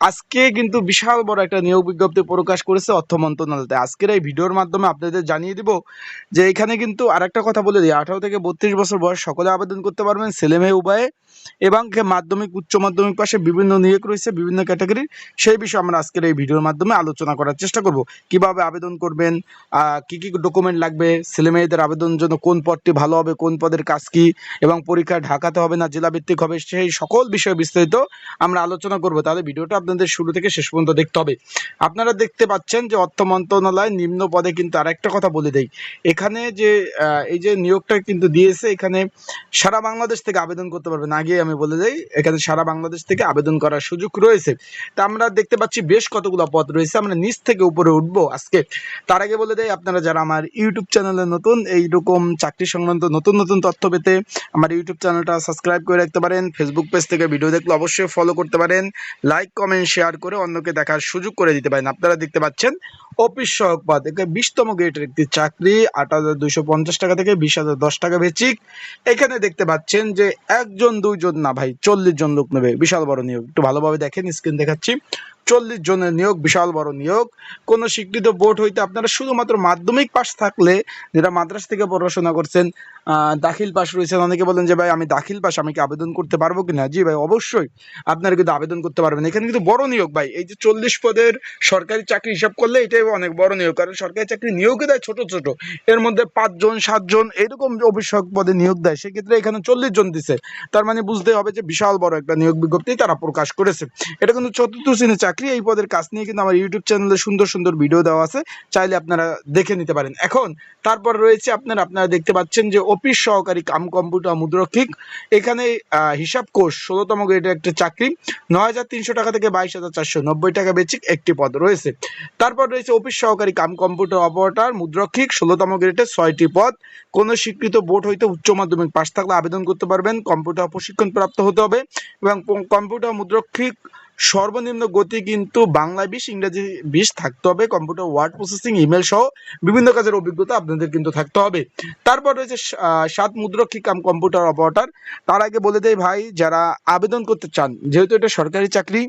আজকে কিন্তু বিশাল বড় একটা নিয়োগ বিজ্ঞপ্তি প্রকাশ করেছে অর্থ মন্ত্রণালয় আজকের এই ভিডিওর মাধ্যমে আপনাদের জানিয়ে দিব যে এখানে কিন্তু আরেকটা কথা বলে দিই। আঠারো থেকে বত্রিশ বছর বয়স সকলে আবেদন করতে পারবেন ছেলে মেয়ে উভয়ে এবং মাধ্যমিক, উচ্চ মাধ্যমিক পাশে বিভিন্ন নিয়োগ রয়েছে, বিভিন্ন ক্যাটাগরির। সেই বিষয়ে আমরা আজকের এই ভিডিওর মাধ্যমে আলোচনা করার চেষ্টা করব। কীভাবে আবেদন করবেন? কি কি ডকুমেন্ট লাগবে? ছেলে মেয়েদের আবেদনের জন্য কোন পদটি ভালো হবে? কোন পদের কাজ কি? এবং পরীক্ষা ঢাকাতে হবে না জেলা ভিত্তিক হবে? সেই সকল বিষয়ে বিস্তারিত আমরা আলোচনা করব। তাহলে ভিডিওটা আপনাদের শুরু থেকে শেষ পর্যন্ত দেখতে হবে। আপনারা দেখতে পাচ্ছেন যে অর্থ মন্ত্রণালয় নিম্ন পদে কিন্তু আরেকটা কথা বলে দেই এখানে যে এই যে নিয়োগটা কিন্তু দিয়েছে, এখানে সারা বাংলাদেশ থেকে আবেদন করতে পারবেন। আগে আমি বলে দেই, এখানে সারা বাংলাদেশ থেকে আবেদন করার সুযোগ রয়েছে। তা আমরা দেখতে পাচ্ছি বেশ কতগুলো পদ রয়েছে। আমরা নিচ থেকে উপরে উঠবো আজকে। তার আগে বলে দেই, আপনারা যারা আমার ইউটিউব চ্যানেলে নতুন, এইরকম চাকরি সংক্রান্ত নতুন নতুন তথ্য পেতে আমার ইউটিউব চ্যানেলটা সাবস্ক্রাইব করে রাখতে পারেন। ফেসবুক পেজ থেকে ভিডিও দেখলে অবশ্যই ফলো করতে পারেন। লাইক কমেন্ট শেয়ার করে অন্যকে দেখার সুযোগ করে দিতে পারেন। আপনারা দেখতে পাচ্ছেন অফিস সহক পদ একে বিশতম গ্রেডের একটি চাকরি, আট হাজার পঞ্চাশ টাকা থেকে বিশ হাজার দশ টাকা বেচিক এখানে দেখতে পাচ্ছেন যে একজন, দুইজন, না ভাই, চল্লিশ জন লোক নেবে। বিশাল বড় নিয়োগ। একটু ভালোভাবে দেখেন স্ক্রিন দেখাচ্ছি। চল্লিশ জনের নিয়োগ, বিশাল বড় নিয়োগ। কোনো স্বীকৃত বোর্ড হইতে আপনারা শুধুমাত্র মাধ্যমিক পাশ থাকলে যারা মাদ্রাস থেকে পড়াশোনা করছেন দাখিল পাস রয়েছেন, অনেকে বলেন যে, ভাই, আমি দাখিল পাস আমি কি আবেদন করতে পারব কিনা? জি, ভাই, অবশ্যই। আপনারা কিন্তু আবেদন করতে পারবেন। এখানে কিন্তু বড় নিয়োগ, ভাই। এই যে চল্লিশ পদের সরকারি চাকরি হিসাব করলে, এটাই অনেক বড় নিয়োগ। কারণ সরকারি চাকরি নিয়োগই দেয় ছোট ছোট। এর মধ্যে পাঁচজন, সাতজন, এরকম অভিষেক পদে নিয়োগ দেয়, সেক্ষেত্রে এখানে চল্লিশ জন দিছে। তার মানে বুঝতে হবে যে, বিশাল বড় একটা নিয়োগ বিজ্ঞপ্তি তারা প্রকাশ করেছে। এটা কিন্তু চতুর্থ শ্রেণির চাকরি। এই পদের কাজ নিয়ে কিন্তু আমার ইউটিউব চ্যানেলে সুন্দর সুন্দর ভিডিও দেওয়া আছে। চাইলে আপনারা দেখে নিতে পারেন। এখন, তারপর রয়েছে আপনারা আপনারা দেখতে পাচ্ছেন যে অফিস সহকারী কাম কম্পিউটার মুদ্রক্ষিক। এখানে হিসাব কোর্স ষোলোতম গ্রেডের একটা চাকরি। নয় হাজার তিনশো টাকা থেকে বাইশ হাজার টাকা বেচিক একটি পদ রয়েছে। তারপর রয়েছে অফিস সহকারী কাম কম্পিউটার অপারেটর মুদ্রক্ষিক, ষোলোতম গ্রেডের ছয়টি পদ। কোনো স্বীকৃত বোর্ড হইতে উচ্চ মাধ্যমিক পাশ থাকলে আবেদন করতে পারবেন। কম্পিউটার প্রশিক্ষণ প্রাপ্ত হতে হবে এবং কম্পিউটার মুদ্রক্ষিক সর্বনিম্ন গতি কিন্তু বাংলা বিশ, ইংরাজি বিশ থাকতে হবে, কম্পিউটার, ওয়ার্ড প্রসেসিং, ইমেল সহ বিভিন্ন কাজের অভিজ্ঞতা আপনাদের কিন্তু থাকতে হবে। তারপর রয়েছে সাত মুদ্রক্ষী কাম কম্পিউটার অপারেটর। তার আগে বলে দেয় ভাই, যারা আবেদন করতে চান, যেহেতু এটা সরকারি চাকরি,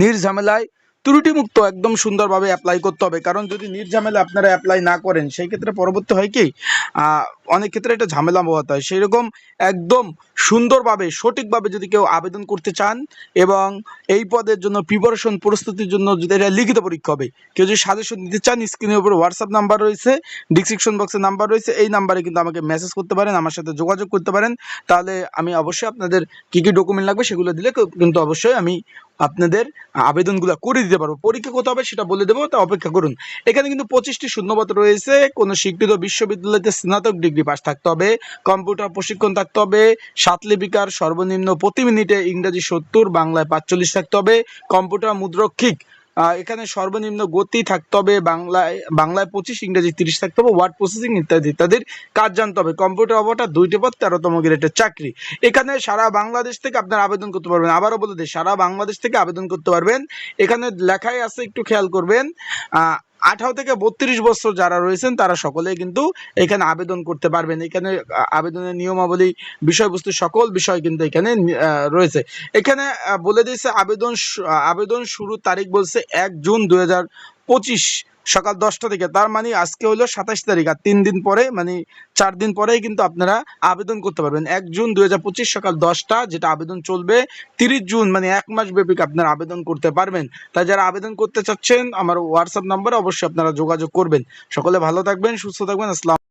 নির্ঝামেলায় ত্রুটিমুক্ত একদম সুন্দরভাবে অ্যাপ্লাই করতে হবে। কারণ যদি নির্ঝামেলা আপনারা অ্যাপ্লাই না করেন, সেই ক্ষেত্রে পরবর্তী হয় কি অনেক ক্ষেত্রে এটা ঝামেলা হতে হয়। সেই রকম একদম সুন্দরভাবে, সঠিকভাবে যদি কেউ আবেদন করতে চান এবং এই পদের জন্য প্রিপারেশন প্রস্তুতির জন্য যদি এটা লিখিত পরীক্ষা হবে, কেউ যদি সাজেশন দিতে চান স্ক্রিনের উপর হোয়াটসঅ্যাপ নাম্বার রয়েছে ডিসক্রিপশন বক্সে নাম্বার রয়েছে, এই নাম্বারে কিন্তু আমাকে মেসেজ করতে পারেন, আমার সাথে যোগাযোগ করতে পারেন। তাহলে আমি অবশ্যই আপনাদের কি কি ডকুমেন্ট লাগবে সেগুলো দিলে কিন্তু অবশ্যই আমি আপনাদের আবেদনগুলো করে দিতে পারব। পরীক্ষা কোথাও হবে সেটা বলে দেবো, তা অপেক্ষা করুন। এখানে কিন্তু পঁচিশটি শূন্যপদ রয়েছে, কোনো স্বীকৃত বিশ্ববিদ্যালয়তে স্নাতক ডিগ্রি পাস থাকতে হবে, কম্পিউটার প্রশিক্ষণ থাকতে হবে, সাত লিপিকার সর্বনিম্ন প্রতি মিনিটে ইংরেজি সত্তর, বাংলায় পাঁচচল্লিশ থাকতে হবে, কম্পিউটার মুদ্রক্ষিক এখানে সর্বনিম্ন গতি থাকতে হবে বাংলায় বাংলায় পঁচিশ, ইংরেজি তিরিশ থাকতে হবে ওয়ার্ড প্রসেসিং ইত্যাদি, ইত্যাদির কাজ জানতে হবে। কম্পিউটার অবটা দুইটি পদ, তেরোতম গ্রেডের চাকরি। এখানে সারা বাংলাদেশ থেকে আপনারা আবেদন করতে পারবেন। আবারও বলে দিই, সারা বাংলাদেশ থেকে আবেদন করতে পারবেন। এখানে লেখাই আছে, একটু খেয়াল করবেন। আঠারো থেকে বত্রিশ বছর যারা রয়েছেন, তারা সকলেই কিন্তু এখানে আবেদন করতে পারবেন। এখানে আবেদনের নিয়মাবলী, বিষয়বস্তু, সকল বিষয় কিন্তু এখানে রয়েছে। এখানে বলে দিয়েছে, আবেদন আবেদন শুরুর তারিখ বলছে এক জুন দুই পঁচিশ। সকাল দশটা থেকে। তার মানে আজকে হলো সাতাশ তারিখ আর তিন দিন পরে মানে চার দিন পরেই কিন্তু আপনারা আবেদন করতে পারবেন। এক জুন দুই হাজার পঁচিশ সকাল দশটা যেটা আবেদন চলবে, তিরিশ জুন মানে এক মাস ব্যাপী আপনারা আবেদন করতে পারবেন। তাই যারা আবেদন করতে চাচ্ছেন, আমার হোয়াটসঅ্যাপ নাম্বারে অবশ্যই আপনারা যোগাযোগ করবেন। সকলে ভালো থাকবেন, সুস্থ থাকবেন, আসসালাম